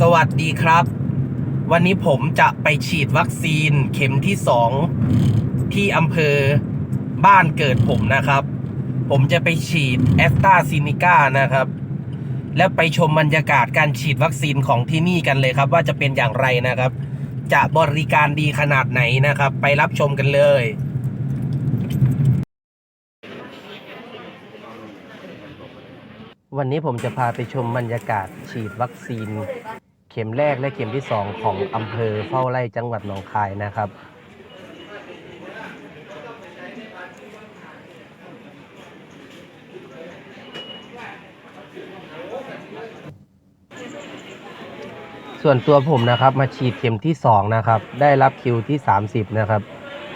สวัสดีครับ วันนี้ผมจะไปฉีดวัคซีนเข็มที่สองที่อำเภอบ้านเกิดผมนะครับ ผมจะไปฉีดแอสตราซินิก้านะครับ และไปชมบรรยากาศการฉีดวัคซีนของที่นี่กันเลยครับ ว่าจะเป็นอย่างไรนะครับ จะบริการดีขนาดไหนนะครับ ไปรับชมกันเลย วันนี้ผมจะพาไปชมบรรยากาศฉีดวัคซีน เข็มแรกและเข็มที่ 2 ของอำเภอเฝ้าไร่จังหวัดหนองคายนะครับ ส่วนตัวผมนะครับมาฉีดเข็มที่ 2 นะครับ ได้รับคิวที่ 30 นะครับ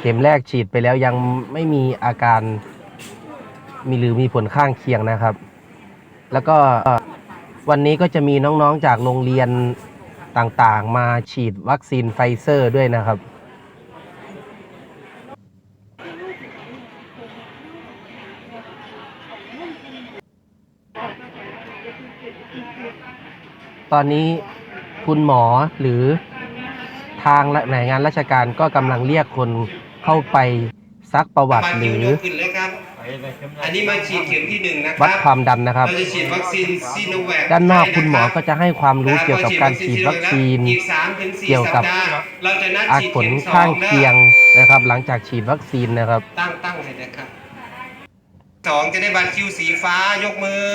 เข็มแรกฉีดไปแล้วยังไม่มีอาการมีหรือมีผลข้างเคียงนะครับ แล้วก็วันนี้ก็จะมีน้องๆจากโรงเรียนต่างๆ มาฉีดวัคซีนไฟเซอร์ด้วยนะครับ ตอนนี้คุณหมอหรือทางหน่วยงานราชการก็กำลังเรียกคนเข้าไปซักประวัติหรือ อันนี้มาฉีดเข็มที่หนึ่งนะควัรัดบความดันนะครับ เราจะฉีดวัคซีนซีโนแวคด้านนอกให้ะคุณหมอรับก็จะให้ความรู้เกี่ยวกับการฉีดวัคซีน อีกสามถึงสี่เกี่ยวกับสัปดาห์เราจะนัดอาฉีดผลเข็มสอข้างงนะเคียงนะครับ หลังจากฉีดวัคซีนนะครับ ตั้งตั้งให้นะครับสองจะได้บัตรคิวสีฟ้ายกมือ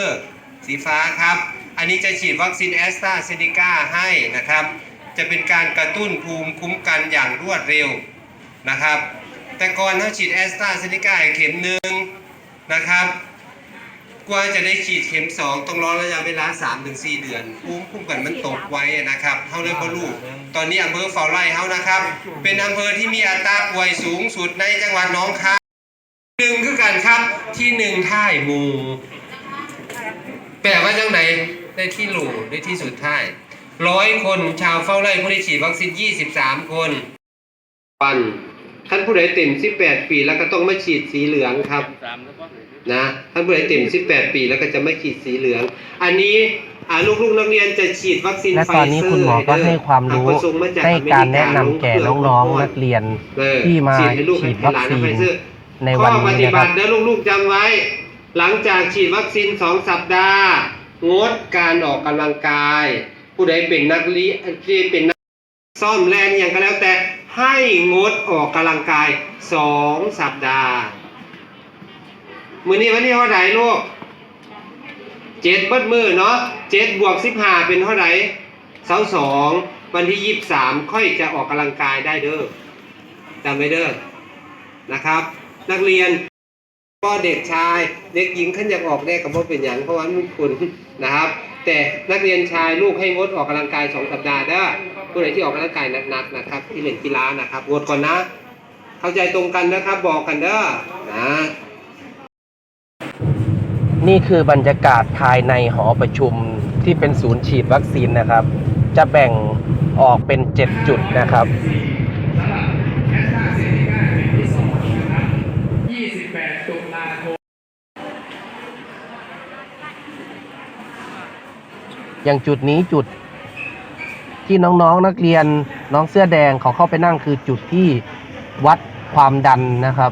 สีฟ้าครับ อันนี้จะฉีดวัคซีนแอสตราเซเนกาให้นะครับ จะเป็นการกระตุ้นภูมิคุ้มกันอย่างรวดเร็วนะครับ แต่ก่อนถ้าฉีดแอสตราเซเนกาเข็มหนึ่งนะครับ กว่าจะได้ฉีดเข็ม2ต้องรอระยะเวลา 3-4 เดือนภูมิคุ้มกันมันตกไว้นะครับเท่าเลยพ่อลูก ตอนนี้อำเภอเฝ้าไร่เฮานะครับ เป็นอำเภอที่มีอัตราป่วยสูงสุดในจังหวัดหนองคายหนึ่งคือกันครับที่หนึ่งท่ายมูแปลว่าจังไหนได้ที่หลูได้ที่สุดท้ายร้อยคนชาวเฝ้าไร่ผู้ได้ฉีดวัคซีน 23 คนปัน ท่านผู้ใดเต็ม 18 ปีแล้วก็ต้องมาฉีดสีเหลืองครับนะท่านผู้ใดเต็ม 18 ปีแล้วก็จะไม่ฉีดสีเหลือง อันนี้อ่าลูกๆนักเรียนจะฉีดวัคซีนและไฟตอนนี้เซอร์คุณหมอก็ให้ความรู้อะส่งมาจให้อเมการริแนะนำแก่น้องๆนักเรียนเออที่มาฉีดให้ลูกฉีดให้วัคหลานซีไฟนเซอร์ในวันข้อปนี้ฏินะคบัรับติเด้อลูกๆจำไว้ หลังจากฉีดวัคซีน 2 สัปดาห์ งดการออกกำลังกาย ผู้ใดเป็นนักเรียนที่เป็นนักซ่อมแลนอย่างก็แล้วแต่ ให้งดออกกำลังกาย2สัปดาห์ มือนี้วันนี้เท่าไหร่ลูกเจ็ดเบิดมือเนาะเจ็ดบวกสิบห้าเป็นเท่าไหร่เสาสองวันที่ยี่สิบสามค่อยจะออกกำลังกายได้เด้อจำไว้เด้อนะครับ นักเรียนก็เด็กชายเด็กหญิงขั้นอยากออกได้กับว่าเป็นอย่างเพราะว่ามันคุณนะครับ แต่นักเรียนชายลูกให้งดออกกำลังกายสองสัปดาห์เด้อ ผู้ใดที่ออกกำลังกายหนักๆนะครับ ที่เล่นกีฬานะครับงดก่อนนะ เข้าใจตรงกันนะครับ บอกกันเด้อนะนี่คือบรรยากาศภายในหอประชุมที่เป็นศูนย์ฉีดวัคซีนนะครับ จะแบ่งออกเป็น 7 จุดนะครับอย่างจุดนี้จุด ที่น้องๆนักเรียนน้องเสื้อแดงเขาเข้าไปนั่งคือจุดที่วัดความดันนะครับ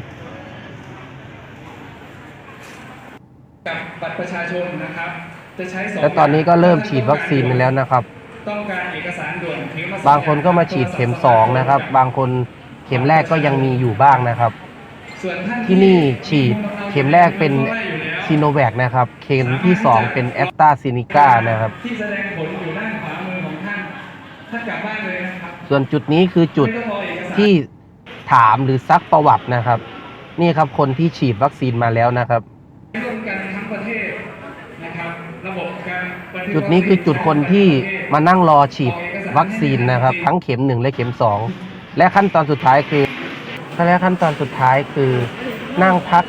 กับบัตรประชาชนนะครับ จะใช้สองและตอนนี้ก็เริ่มฉีดวัคซีนไปแล้วนะครับ ต้องการเอกสารด่วนเพียงละบางคนก็มาฉีดเข็มสองนะครับ บางคนเข็มแรกก็ยังมีอยู่บ้างนะครับ ส่วนท่านที่นี่ฉีดเข็มแรกเป็นซีโนแวคนะครับ เข็มที่2เป็นแอสตราซินิก้านะครับ ที่แสดงผลอยู่ด้านขวามือ ส่วนจุดนี้คือจุดไม่ต้องรอเอกสารที่ถามหรือซักประวัตินะครับ นี่ครับคนที่ฉีดวัคซีนมาแล้วนะครับร่วมกันทั้งประเทศนะครับระบบการบัทึกจุดนี้คือจุดคนที่มานั่งรอฉีดวัคซีนนะครับ ทั้งเข็มหนึ่งและเข็มสองและขั้นตอนสุดท้ายคือและขั้นตอนสุดท้ายคือนั่งพัก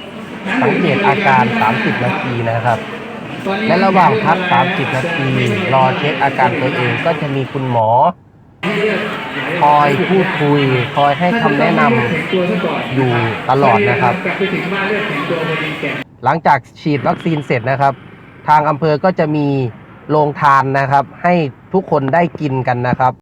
สังเกตอาการ 30 นาทีนะครับตอนนี้ และระหว่างพัก 30 นาที รอเช็คอาการตัวเองก็จะมีคุณหมอ คอยพูดคุย คอยให้คำแนะนำอยู่ตลอดนะครับ หลังจากฉีดวัคซีนเสร็จนะครับ ทางอำเภอก็จะมีโรงทานนะครับ ให้ทุกคนได้กินกันนะครับ